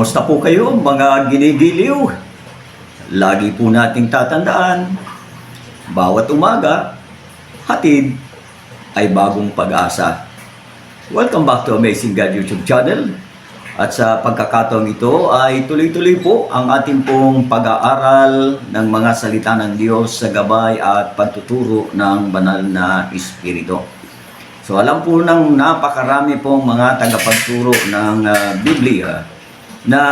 Kumusta po kayo mga ginigiliw? Lagi po nating tatandaan, bawat umaga, hatid ay bagong pag-asa. Welcome back to Amazing God YouTube channel. At sa pagkakataong ito ay tuloy-tuloy po ang ating pong pag-aaral ng mga salita ng Diyos sa gabay at pagtuturo ng banal na Espiritu. So alam po ng napakarami pong mga tagapagturo ng ah, Biblia na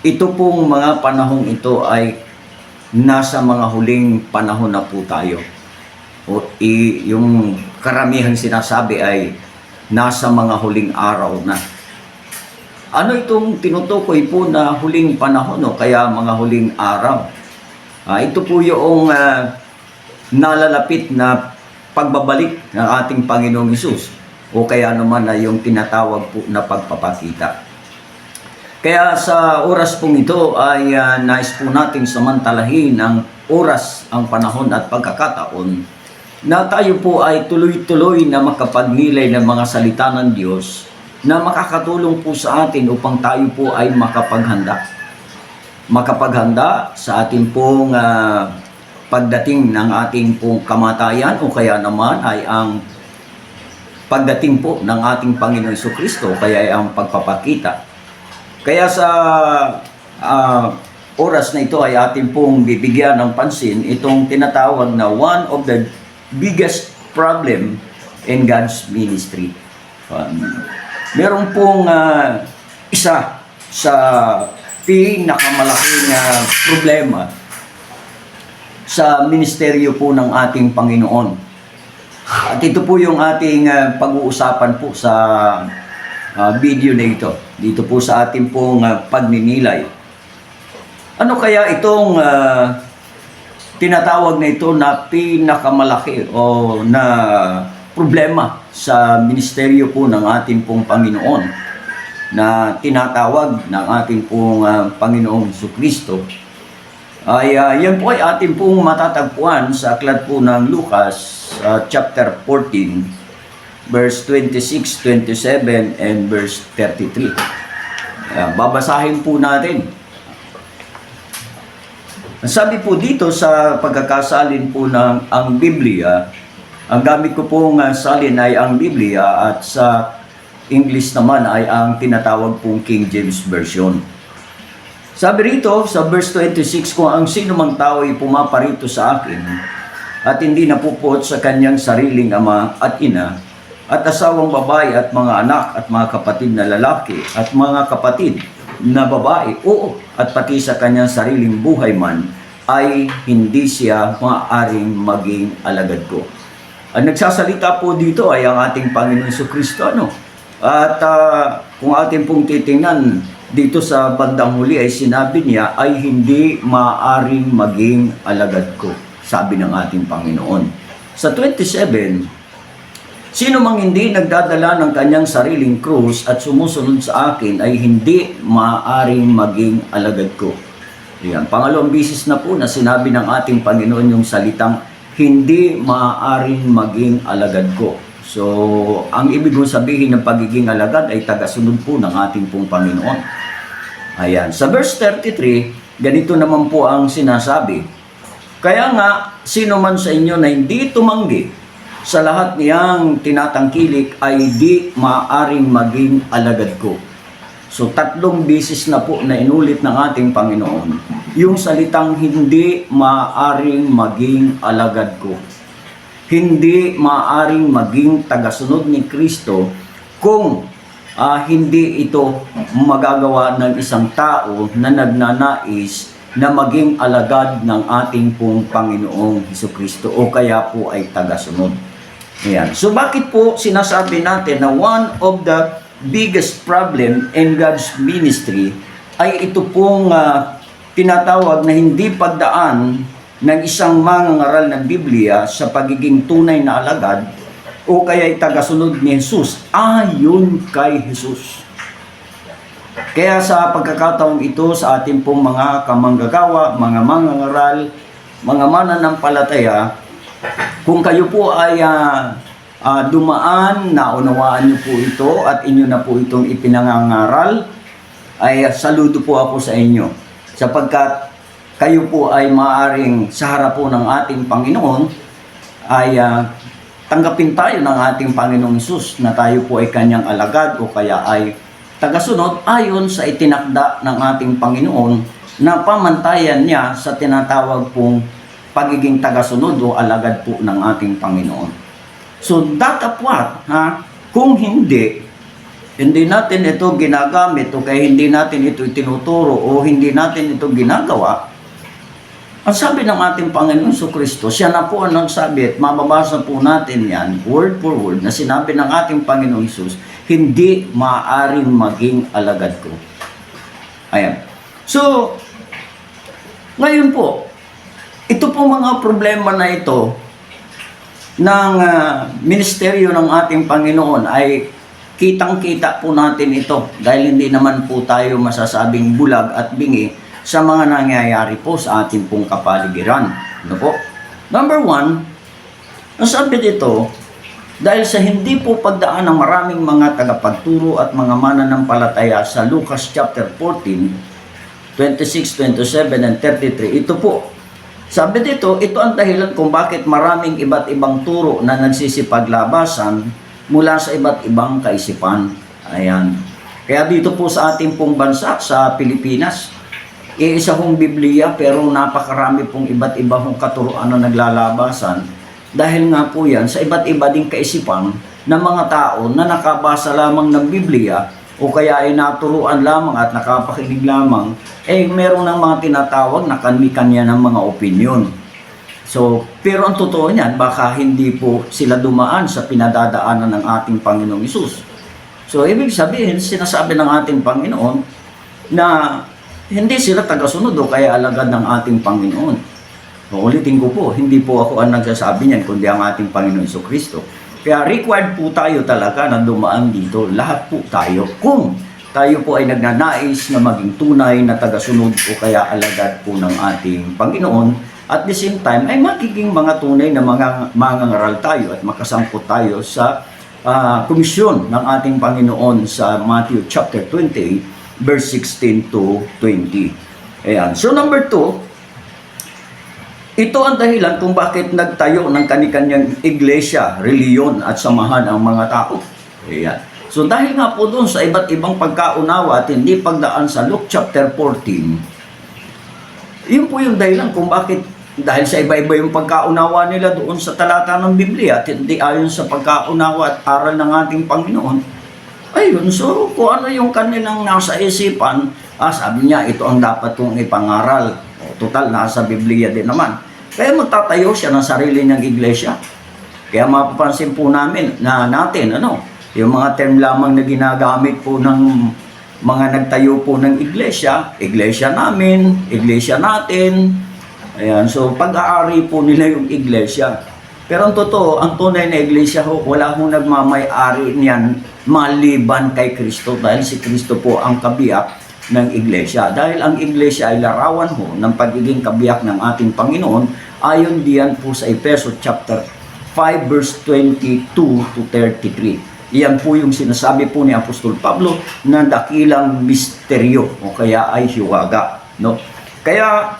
ito pong mga panahong ito ay nasa mga huling panahon na po tayo. O i, yung karamihan sinasabi ay nasa mga huling araw na. Ano itong tinutukoy po na huling panahon o kaya mga huling araw? Ah, ito po yung ah, nalalapit na pagbabalik ng ating Panginoong Isus o kaya naman na yung tinatawag po na pagpapakita. Kaya sa oras pong ito ay ah, nais po natin samantalahin ang oras, ang panahon at pagkakataon na tayo po ay tuloy-tuloy na makapagnilay ng mga salita ng Diyos na makakatulong po sa atin upang tayo po ay makapaghanda. Makapaghanda sa ating pong ah, pagdating ng ating pong kamatayan o kaya naman ay ang pagdating po ng ating Panginoon Kristo kaya ay ang pagpapakita. Kaya sa ah, oras na ito ay ating pong bibigyan ng pansin itong tinatawag na one of the biggest problem in God's ministry. Um, meron pong ah, isa sa pinakamalaking ah, problema sa ministeryo po ng ating Panginoon. At ito po yung ating ah, pag-uusapan po sa ah, video na ito. Dito po sa ating pong ah, pagninilay. Ano kaya itong ah, tinatawag na ito na pinakamalaki o na problema sa ministeryo po ng ating pong Panginoon? Na tinatawag ng ating pong ah, Panginoong Kristo ay ah, yan po ay ating pong matatagpuan sa aklat po ng Lucas ah, chapter 14 verse 26, 27 and verse 33. Ah, babasahin po natin. Sabi po dito sa pagkakasalin po ng ang Biblia, ang gamit ko pong ah, salin ay ang Biblia at sa English naman ay ang tinatawag pong King James Version. Sabi rito sa verse 26, kung ang sino mang tao ay pumaparito sa akin at hindi napupuot sa kanyang sariling ama at ina at asawang babae at mga anak at mga kapatid na lalaki at mga kapatid na babae, oo, at pati sa kanyang sariling buhay man, ay hindi siya maaaring maging alagad ko. Ang nagsasalita po dito ay ang ating Panginoon Hesus Kristo. Ano? At ah, kung ating pong titingnan dito sa bandang huli ay sinabi niya ay hindi maaaring maging alagad ko, sabi ng ating Panginoon. Sa 27, Sino mang hindi nagdadala ng kanyang sariling krus at sumusunod sa akin ay hindi maaaring maging alagad ko. Yan. Pangalawang bisis na po na sinabi ng ating Panginoon yung salitang hindi maaaring maging alagad ko. So, ang ibig kong sabihin ng pagiging alagad ay tagasunod po ng ating pong Panginoon. Ayan. Sa verse 33, ganito naman po ang sinasabi. Kaya nga, sino man sa inyo na hindi tumanggi sa lahat niyang tinatangkilik ay di maaring maging alagad ko. So tatlong bisis na po na inulit ng ating Panginoon yung salitang hindi maaring maging alagad ko. Hindi maaring maging tagasunod ni Kristo kung ah, hindi ito magagawa ng isang tao na nagnanais na maging alagad ng ating pong Panginoong Hesus Kristo o kaya po ay tagasunod. Ayan. So bakit po sinasabi natin na one of the biggest problem in God's ministry ay ito pong ah, tinatawag na hindi pagdaan ng isang mangangaral ng Biblia sa pagiging tunay na alagad o kaya ay tagasunod ni Jesus ayon kay Jesus. Kaya sa pagkakataong ito sa ating pong mga kamanggagawa, mga mangangaral, mga mananampalataya, kung kayo po ay ah, ah, dumaan, naunawaan niyo po ito at inyo na po itong ipinangangaral, ay saludo po ako sa inyo. Sapagkat kayo po ay maaring sa harap po ng ating Panginoon ay ah, tanggapin tayo ng ating Panginoong Isus na tayo po ay kanyang alagad o kaya ay tagasunod ayon sa itinakda ng ating Panginoon na pamantayan niya sa tinatawag pong pagiging tagasunod o alagad po ng ating Panginoon. So that what, ha? Kung hindi, hindi natin ito ginagamit o kaya hindi natin ito itinuturo o hindi natin ito ginagawa, ang sabi ng ating Panginoon so Kristo, siya na po ang nagsabi at mababasa po natin yan, word for word, na sinabi ng ating Panginoong Isus, hindi maaaring maging alagad ko. Ayan. So, ngayon po, ito po mga problema na ito ng ah, ministeryo ng ating Panginoon ay kitang-kita po natin ito dahil hindi naman po tayo masasabing bulag at bingi sa mga nangyayari po sa ating pong kapaligiran. Ano po? Number one, ang sabi dito, dahil sa hindi po pagdaan ng maraming mga tagapagturo at mga mananampalataya sa Lucas chapter 14, 26, 27, and 33, ito po, sabi dito, ito ang dahilan kung bakit maraming iba't ibang turo na nagsisipaglabasan mula sa iba't ibang kaisipan. Ayan. Kaya dito po sa ating pong bansa, sa Pilipinas, iisa hong Biblia pero napakarami pong iba't iba hong na naglalabasan. Dahil nga po yan sa iba't iba ding kaisipan ng mga tao na nakabasa lamang ng Biblia o kaya ay naturuan lamang at nakapakinig lamang, eh meron ng mga tinatawag na kanya ng mga opinion. So, pero ang totoo niyan, baka hindi po sila dumaan sa pinadadaanan ng ating Panginoong Isus. So, ibig sabihin, sinasabi ng ating Panginoon na hindi sila tagasunod o kaya alagad ng ating Panginoon. Uulitin ko po, hindi po ako ang nagsasabi niyan, kundi ang ating Panginoon Iso Kristo. Kaya required po tayo talaga na dumaan dito, lahat po tayo. Kung tayo po ay nagnanais na maging tunay na tagasunod o kaya alagad po ng ating Panginoon, at the same time ay magiging mga tunay na mga mangangaral tayo at makasangkot tayo sa ah, komisyon ng ating Panginoon sa Matthew chapter 28 verse 16 to 20. Ayan. So number 2, ito ang dahilan kung bakit nagtayo ng kanikanyang iglesia, reliyon at samahan ang mga tao. Ayan. So dahil nga po doon sa iba't ibang pagkaunawa at hindi pagdaan sa Luke chapter 14, yun po yung dahilan kung bakit dahil sa iba-iba yung pagkaunawa nila doon sa talata ng Biblia at hindi ayon sa pagkaunawa at aral ng ating Panginoon, ayun, so kung ano yung kanilang nasa isipan, ah, sabi niya, ito ang dapat kong ipangaral. O, total, nasa Biblia din naman. Kaya magtatayo siya ng sarili niyang iglesia. Kaya mapapansin po namin na natin, ano, yung mga term lamang na ginagamit po ng mga nagtayo po ng iglesia, iglesia namin, iglesia natin, Ayan, so pag-aari po nila yung iglesia. Pero ang totoo, ang tunay na iglesia ho, wala hong nagmamay-ari niyan maliban kay Kristo dahil si Kristo po ang kabiyak ng iglesia. Dahil ang iglesia ay larawan ho ng pagiging kabiyak ng ating Panginoon ayon diyan po sa Efeso chapter 5 verse 22 to 33. Iyan po yung sinasabi po ni Apostol Pablo na dakilang misteryo o kaya ay hiwaga. No? Kaya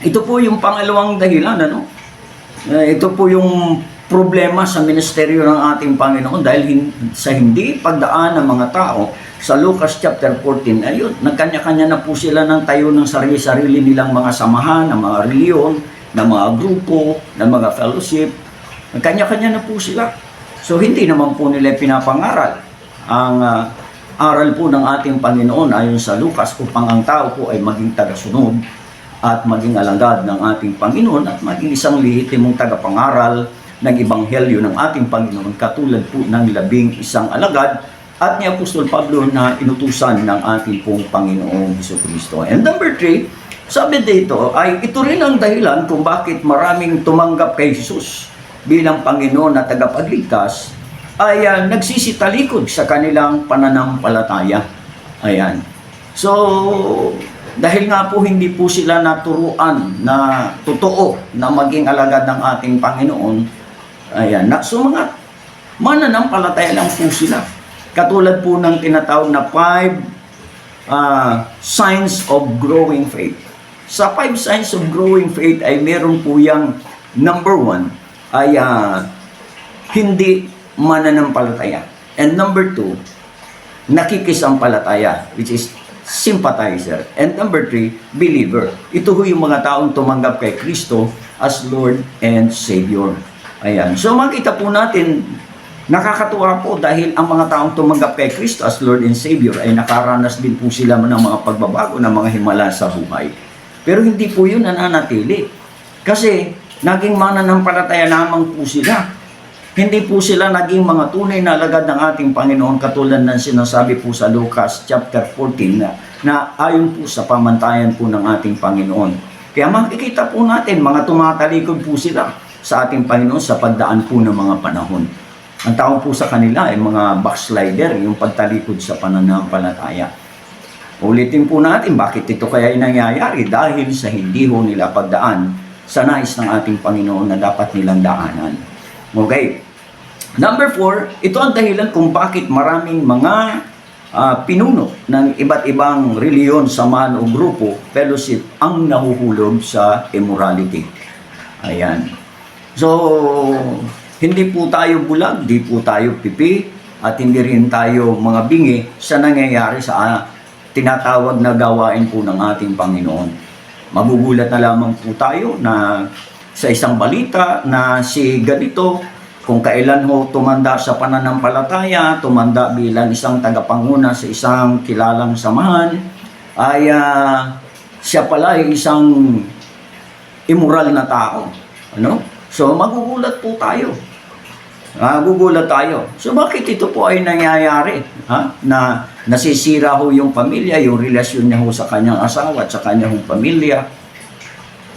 ito po yung pangalawang dahilan, ano? Eh, ito po yung problema sa ministeryo ng ating Panginoon dahil hin- sa hindi pagdaan ng mga tao sa Lucas chapter 14, ayun, nagkanya-kanya na po sila ng tayo ng sarili-sarili nilang mga samahan, ng mga reliyon, ng mga grupo, ng mga fellowship. Nagkanya-kanya na po sila. So hindi naman po nila pinapangaral ang ah, aral po ng ating Panginoon ayon sa Lucas upang ang tao po ay maging tagasunod at maging alagad ng ating Panginoon at maging isang lehitimong tagapangaral ng Ebanghelyo ng ating Panginoon katulad po ng labing isang alagad at ni Apostol Pablo na inutusan ng ating pong Panginoong Heso Kristo. And number three, sabi dito ay ito rin ang dahilan kung bakit maraming tumanggap kay Jesus bilang Panginoon na tagapagligtas ay uh, nagsisitalikod sa kanilang pananampalataya. Ayan. So, dahil nga po hindi po sila naturuan na totoo na maging alagad ng ating Panginoon, ayan, na, so mga mananampalataya lang po sila. Katulad po ng tinatawag na five ah, signs of growing faith. Sa five signs of growing faith ay meron po yung number one ay ah, hindi mananampalataya. And number two, nakikisampalataya, which is sympathizer. And number three, believer. Ito ho yung mga taong tumanggap kay Kristo as Lord and Savior. Ayan. So makita po natin, nakakatuwa po dahil ang mga taong tumanggap kay Kristo as Lord and Savior ay nakaranas din po sila ng mga pagbabago ng mga himala sa buhay. Pero hindi po yun nananatili. Kasi naging mananampalataya lamang po sila. Hindi po sila naging mga tunay na alagad ng ating Panginoon katulad ng sinasabi po sa Lucas chapter 14 na, na ayon po sa pamantayan po ng ating Panginoon. Kaya makikita po natin mga tumatalikod po sila sa ating Panginoon sa pagdaan po ng mga panahon. Ang tawag po sa kanila ay mga backslider, yung pagtalikod sa pananampalataya. Ulitin po natin bakit ito kaya ay nangyayari dahil sa hindi ho nila pagdaan sa nais ng ating Panginoon na dapat nilang daanan. Okay. Number four, ito ang dahilan kung bakit maraming mga ah, pinuno ng iba't ibang reliyon, samahan o grupo, fellowship, ang nahuhulog sa immorality. Ayan. So, hindi po tayo bulag, di po tayo pipi, at hindi rin tayo mga bingi sa nangyayari sa ah, tinatawag na gawain po ng ating Panginoon. Magugulat na lamang po tayo na sa isang balita na si ganito, kung kailan ho tumanda sa pananampalataya, tumanda bilang isang tagapanguna sa isang kilalang samahan, ay ah, siya pala ay isang immoral na tao. Ano? So magugulat po tayo. Magugulat tayo. So bakit ito po ay nangyayari? Ha? Na nasisira ho yung pamilya, yung relasyon niya ho sa kanyang asawa at sa kanyang pamilya.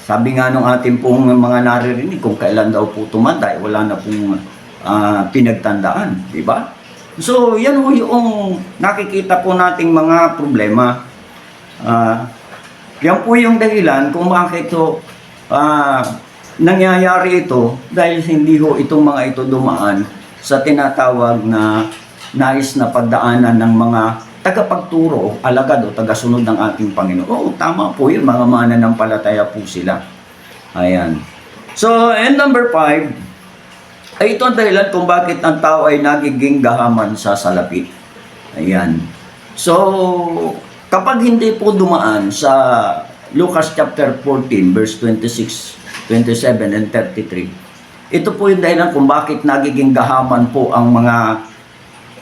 Sabi nga nung ating pong mga naririnig, kung kailan daw po tumanda, eh, wala na pong ah, pinagtandaan. Di ba? So, yan ho yung nakikita po nating mga problema. Ah, yan po yung dahilan kung bakit ito ah, nangyayari ito dahil hindi ho itong mga ito dumaan sa tinatawag na nais na pagdaanan ng mga tagapagturo, alagad o tagasunod ng ating Panginoon. Oo, tama po yun, mga mananampalataya po sila. Ayan. So, and number five, ay ito ang dahilan kung bakit ang tao ay nagiging gahaman sa salapi. Ayan. So, kapag hindi po dumaan sa Lucas chapter 14 verse 26, 27 and 33, ito po yung dahilan kung bakit nagiging gahaman po ang mga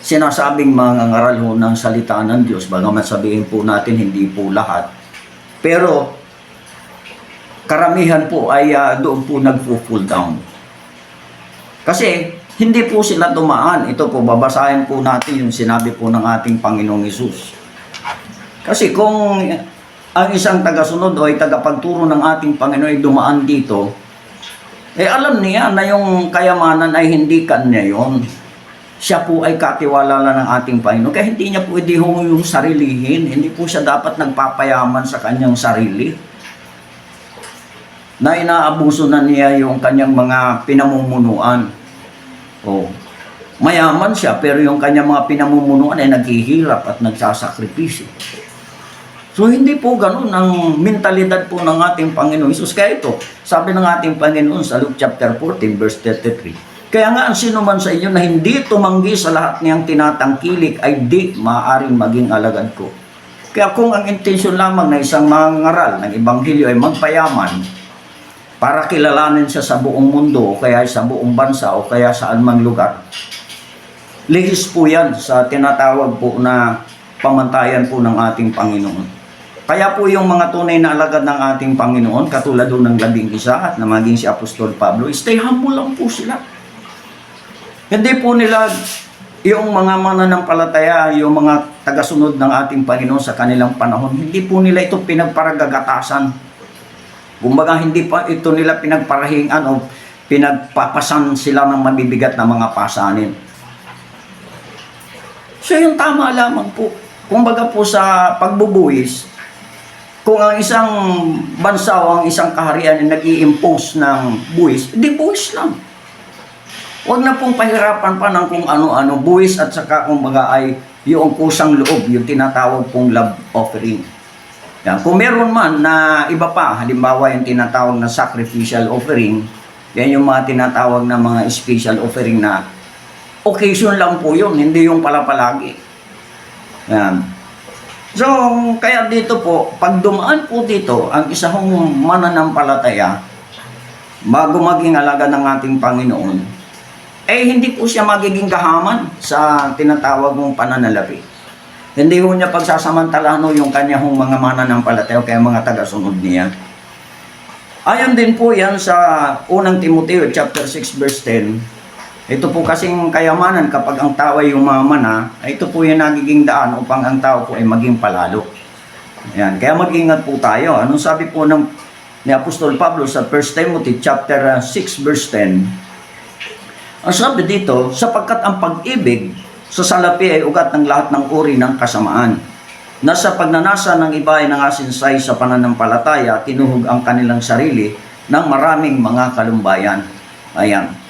sinasabing mga ngaral ho ng salita ng Diyos. Bagamat sabihin po natin hindi po lahat. Pero karamihan po ay ah, doon po nagpo-full down. Kasi hindi po sila dumaan. Ito po, babasahin po natin yung sinabi po ng ating Panginoong Isus. Kasi kung ang isang tagasunod o ay tagapagturo ng ating Panginoon ay dumaan dito, eh alam niya na yung kayamanan ay hindi kanya yon. Siya po ay katiwala lang ng ating Panginoon. Kaya hindi niya pwede hong yung sarilihin. Hindi po siya dapat nagpapayaman sa kanyang sarili na inaabuso na niya yung kanyang mga pinamumunuan. Oh. Mayaman siya pero yung kanyang mga pinamumunuan ay naghihirap at nagsasakripisyo. So hindi po ganun ang mentalidad po ng ating Panginoon Isus. Kaya ito, sabi ng ating Panginoon sa Luke chapter 14 verse 33, Kaya nga ang sino man sa inyo na hindi tumanggi sa lahat niyang tinatangkilik ay di maaaring maging alagad ko. Kaya kung ang intensyon lamang na isang mangaral ng Ebanghelyo ay magpayaman, para kilalanin siya sa buong mundo o kaya sa buong bansa o kaya sa anumang lugar. Lihis po yan sa tinatawag po na pamantayan po ng ating Panginoon. Kaya po yung mga tunay na alagad ng ating Panginoon, katulad doon ng labing isa at na maging si Apostol Pablo, stay humble lang po sila. Hindi po nila yung mga mananampalataya, yung mga tagasunod ng ating Panginoon sa kanilang panahon, hindi po nila ito pinagparagagatasan. Kumbaga hindi pa ito nila pinagparahingan o pinagpapasan sila ng mabibigat na mga pasanin. So yung tama lamang po. Kumbaga po sa pagbubuwis, kung ang isang bansa o ang isang kaharian ay nag impose ng buwis, di buwis lang. Huwag na pong pahirapan pa ng kung ano-ano, buwis at saka kumbaga ay yung kusang loob, yung tinatawag pong love offering. Yan. Kung meron man na iba pa, halimbawa yung tinatawag na sacrificial offering, yan yung mga tinatawag na mga special offering na occasion lang po yun, hindi yung pala palagi. Yan. So, kaya dito po, pag dumaan po dito, ang isa hong mananampalataya, bago maging alaga ng ating Panginoon, eh hindi po siya magiging gahaman sa tinatawag mong pananalapi. Hindi ho niya pagsasamantalahan yung kanya hong mga mananampalataya o kaya mga tagasunod niya. Ayon din po yan sa unang Timoteo chapter 6 verse 10. Ito po kasing kayamanan kapag ang tao ay umamana, ito po yung nagiging daan upang ang tao po ay maging palalo. Yan. Kaya mag-ingat po tayo. Anong sabi po ng ni Apostol Pablo sa 1 Timothy chapter uh, 6 verse 10? Ang sabi dito, sapagkat ang pag-ibig sa salapi ay ugat ng lahat ng uri ng kasamaan. Nasa pagnanasa ng iba ay nangasinsay sa pananampalataya, tinuhog ang kanilang sarili ng maraming mga kalumbayan. Ayan.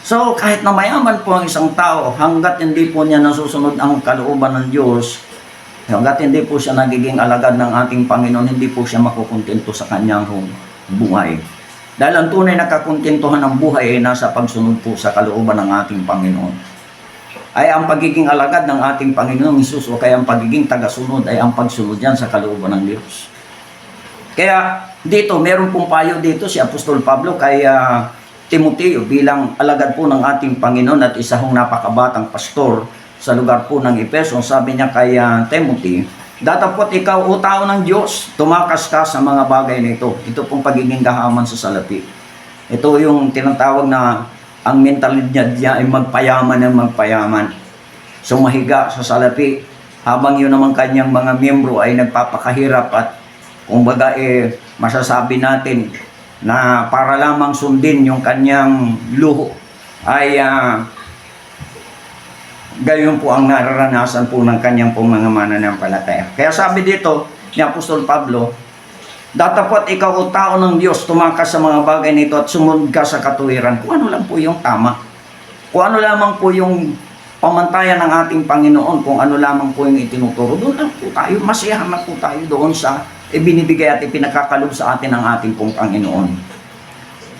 So, kahit na mayaman po ang isang tao, hanggat hindi po niya nasusunod ang kalooban ng Diyos, hanggat hindi po siya nagiging alagad ng ating Panginoon, hindi po siya makukontento sa kanyang buhay. Dahil ang tunay na kakontentuhan ng buhay ay nasa pagsunod po sa kalooban ng ating Panginoon. Ay ang pagiging alagad ng ating Panginoong Isus o kaya ang pagiging tagasunod ay ang pagsunod yan sa kalooban ng Diyos. Kaya dito, meron pong payo dito si Apostol Pablo kay ah, Timoteo bilang alagad po ng ating Panginoon at isa hong napakabatang pastor sa lugar po ng Epeso. Sabi niya kay ah, Timothy, Datapot ikaw, o tao ng Diyos, tumakas ka sa mga bagay na ito. Ito pong pagiging gahaman sa salapi. Ito yung tinatawag na ang mentalidad niya ay magpayaman ng magpayaman. So mahiga sa salapi habang yun naman kanyang mga miyembro ay nagpapakahirap at kumbaga eh masasabi natin na para lamang sundin yung kanyang luho ay ah, gayon po ang nararanasan po ng kanyang pong mga mananampalataya. Kaya sabi dito ni Apostol Pablo, Datapot ikaw o tao ng Diyos, tumakas sa mga bagay nito at sumunod ka sa katuwiran. Kung ano lang po yung tama. Kung ano lamang po yung pamantayan ng ating Panginoon, kung ano lamang po yung itinuturo, doon lang po tayo, masiyahan na po tayo doon sa ibinibigay at ipinakakalob sa atin ng ating pong Panginoon.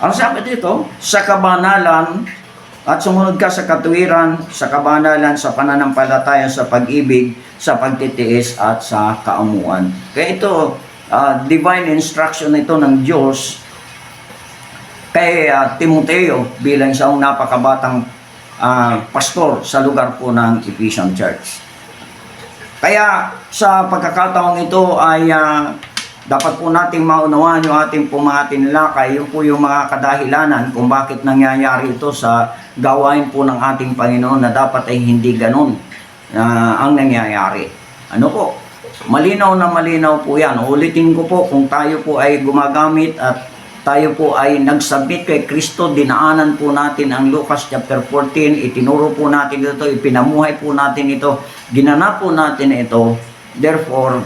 Ang sabi dito, sa kabanalan at sumunod ka sa katuwiran, sa kabanalan, sa pananampalataya, sa pag-ibig, sa pagtitiis at sa kaamuan. Kaya ito, ah, divine instruction ito ng Diyos kay ah, Timoteo bilang isang napakabatang ah, pastor sa lugar po ng Ephesian Church. Kaya sa pagkakataong ito ay ah, dapat po nating maunawaan yung ating po mga tinilakay, yung po yung mga kadahilanan kung bakit nangyayari ito sa gawain po ng ating Panginoon na dapat ay hindi ganun ah, ang nangyayari. Ano po? Malinaw na malinaw po yan. Ulitin ko po, kung tayo po ay gumagamit at tayo po ay nagsubmit kay Kristo, dinaanan po natin ang Lucas chapter 14, itinuro po natin ito, ipinamuhay po natin ito, ginanap po natin ito. Therefore,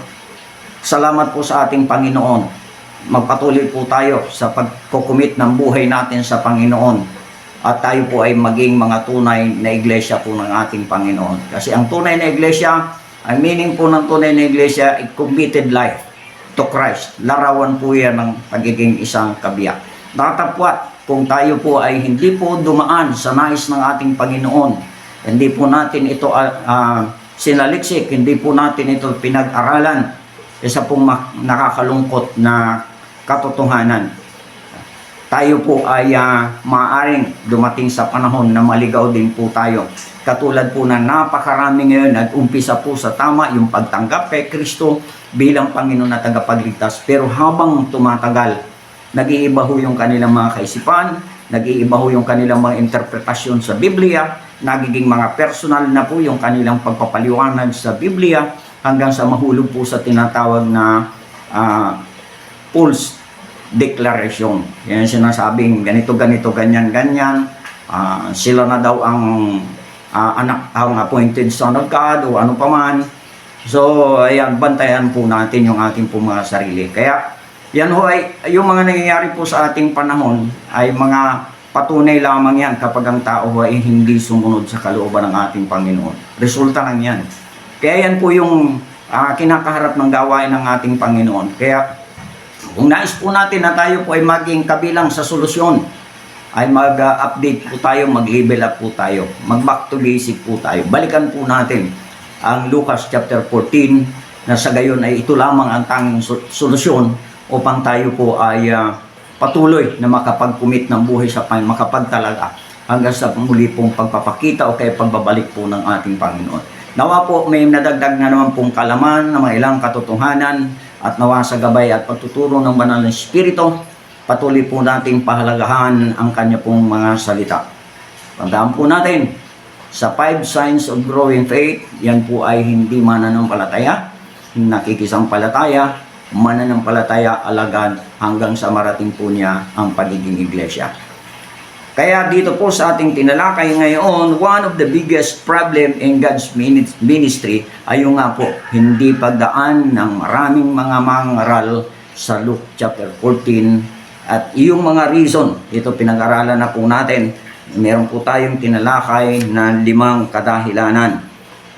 salamat po sa ating Panginoon. Magpatuloy po tayo sa pagkukumit ng buhay natin sa Panginoon. At tayo po ay maging mga tunay na iglesia po ng ating Panginoon. Kasi ang tunay na iglesia, ang meaning po ng tunay na iglesia, ay committed life to Christ. Larawan po yan ng pagiging isang kabiyak. Natapwat kung tayo po ay hindi po dumaan sa nais ng ating Panginoon, hindi po natin ito uh, sinaliksik, hindi po natin ito pinag-aralan, isa pong nakakalungkot na katotohanan. Tayo po ay uh, maaaring dumating sa panahon na maligaw din po tayo. Katulad po na napakarami ngayon nag-umpisa po sa tama yung pagtanggap kay Kristo bilang Panginoon na tagapagligtas. Pero habang tumatagal, nag-iiba ho yung kanilang mga kaisipan, nag-iiba ho yung kanilang mga interpretasyon sa Biblia, nagiging mga personal na po yung kanilang pagpapaliwanag sa Biblia hanggang sa mahulog po sa tinatawag na uh, Paul's declaration. Yan sinasabing ganito, ganito, ganyan, ganyan. Uh, sila na daw ang uh, anak, ang appointed son of God o ano paman. So, ayan, bantayan po natin yung ating po mga sarili. Kaya, yan ho ay, yung mga nangyayari po sa ating panahon ay mga patunay lamang yan kapag ang tao ay hindi sumunod sa kalooban ng ating Panginoon. Resulta lang yan. Kaya yan po yung ah, kinakaharap ng gawain ng ating Panginoon. Kaya kung nais po natin na tayo po ay maging kabilang sa solusyon, ay mag-update po tayo, mag-level up po tayo, mag-back to basic po tayo. Balikan po natin ang Lucas chapter 14 na sa gayon ay ito lamang ang tanging so- solusyon upang tayo po ay ah, patuloy na makapag-commit ng buhay sa Panginoon, makapagtalaga hanggang sa muli pong pagpapakita o kaya pagbabalik po ng ating Panginoon. Nawa po may nadagdag na naman pong kalaman ng mga ilang katotohanan at nawa sa gabay at pagtuturo ng banal na Espiritu, patuloy po nating pahalagahan ang kanya pong mga salita. Tandaan po natin, sa five signs of growing faith, yan po ay hindi mananampalataya, nakikisampalataya, mananampalataya, alagan, hanggang sa marating po niya ang pagiging iglesia. Kaya dito po sa ating tinalakay ngayon, one of the biggest problem in God's mini- ministry ay yung nga po, hindi pagdaan ng maraming mga mangaral sa Luke chapter 14 at yung mga reason, ito pinag-aralan na po natin, meron po tayong tinalakay na limang kadahilanan.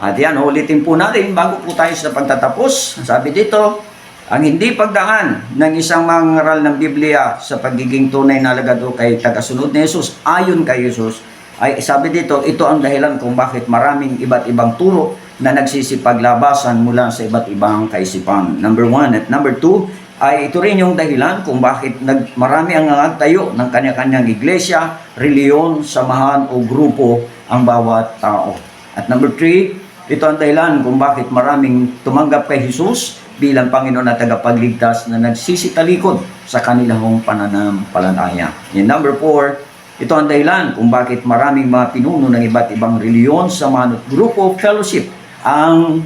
At yan, ulitin po natin bago po tayo sa pagtatapos. Sabi dito, ang hindi pagdaan ng isang mangaral ng Biblia sa pagiging tunay na lagado kay tagasunod ni Jesus ayon kay Jesus ay sabi dito, ito ang dahilan kung bakit maraming iba't ibang turo na nagsisipaglabasan mula sa iba't ibang kaisipan. Number one. At number two, ay ito rin yung dahilan kung bakit nag, marami ang nagtayo ng kanya-kanyang iglesia, reliyon, samahan o grupo ang bawat tao. At number three, ito ang dahilan kung bakit maraming tumanggap kay Jesus bilang Panginoon at tagapagligtas na nagsisitalikod sa kanilang pananampalataya. And number four, ito ang dahilan kung bakit maraming mga pinuno ng iba't ibang reliyon, samahan at grupo, fellowship ang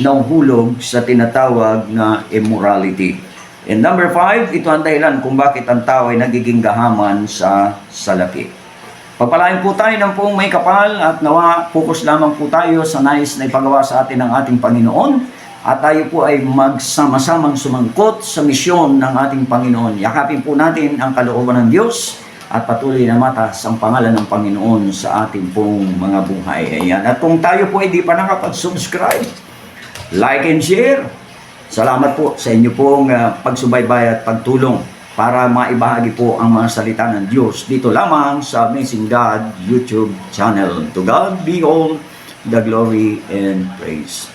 nauhulog sa tinatawag na immorality. And number five, ito ang dahilan kung bakit ang tao ay nagiging gahaman sa salapi. Pagpalain po tayo ng pong may kapal at nawa focus lamang po tayo sa nais na ipagawa sa atin ng ating Panginoon at tayo po ay magsama-samang sumangkot sa misyon ng ating Panginoon. Yakapin po natin ang kalooban ng Diyos at patuloy na matas ang pangalan ng Panginoon sa ating pong mga buhay. Ayan. At kung tayo po ay di pa nakapag-subscribe, like and share, salamat po sa inyo pong ah, pagsubaybay at pagtulong para maibahagi po ang mga salita ng Diyos dito lamang sa Amazing God YouTube channel. To God be all the glory and praise.